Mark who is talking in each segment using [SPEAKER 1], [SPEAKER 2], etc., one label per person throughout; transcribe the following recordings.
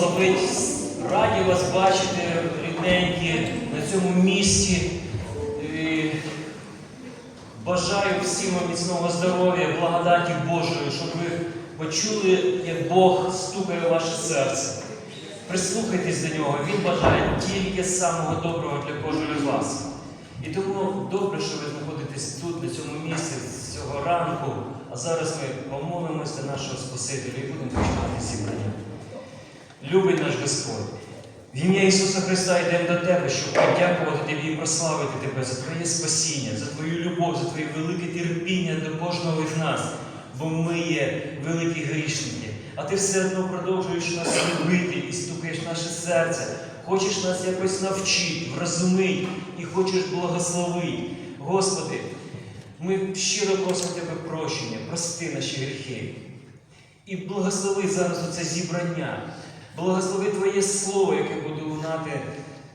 [SPEAKER 1] благословить. Раді вас бачити, рідненькі, на цьому місці. І Бажаю всім вам міцного здоров'я, благодаті Божої, щоб ви почули, як Бог стукає в ваше серце. Прислухайтесь до нього, Він бажає тільки самого доброго для кожного з вас. І тому добре, що ви знаходитесь тут, на цьому місці, з цього ранку. А зараз ми помолимося нашого Спасителя і будемо починати зібрання. Любий наш Господь, в ім'я Ісуса Христа йдемо до Тебе, щоб подякувати Тобі і прославити Тебе за Твоє спасіння, за Твою любов, за Твоє велике терпіння до кожного із нас, бо ми є великі грішники. А Ти все одно продовжуєш нас любити і стукаєш наше серце. Хочеш нас якось навчити, вразумити і хочеш благословити. Господи, ми щиро просимо Тебе прощення, прости наші гріхи. І благослови зараз оце зібрання. Благослови Твоє Слово, яке буде лунати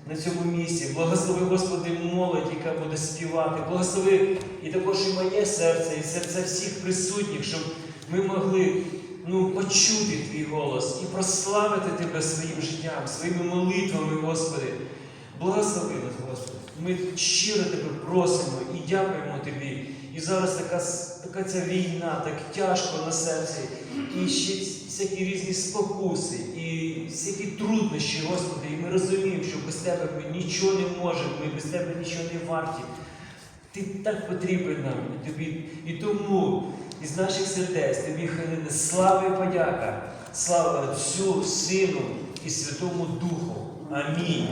[SPEAKER 1] на цьому місці. Благослови, Господи, молодь, яка буде співати. Благослови і також і моє серце, і серця всіх присутніх, щоб ми могли ну, почути Твій голос і прославити Тебе своїм життям, своїми молитвами, Господи. Благослови нас, Господи. Ми щиро Тебе просимо і дякуємо Тобі. І зараз така, така ця війна, так тяжко на серці, і ще всякі різні спокуси, і всякі труднощі, Господи, і ми розуміємо, що без Тебе ми нічого не можемо, ми без Тебе нічого не варті. Ти так потрібен нам і тобі. І тому із наших сердець тобі хай слава і подяка, слава Отцю, Сину і Святому Духу. Амінь.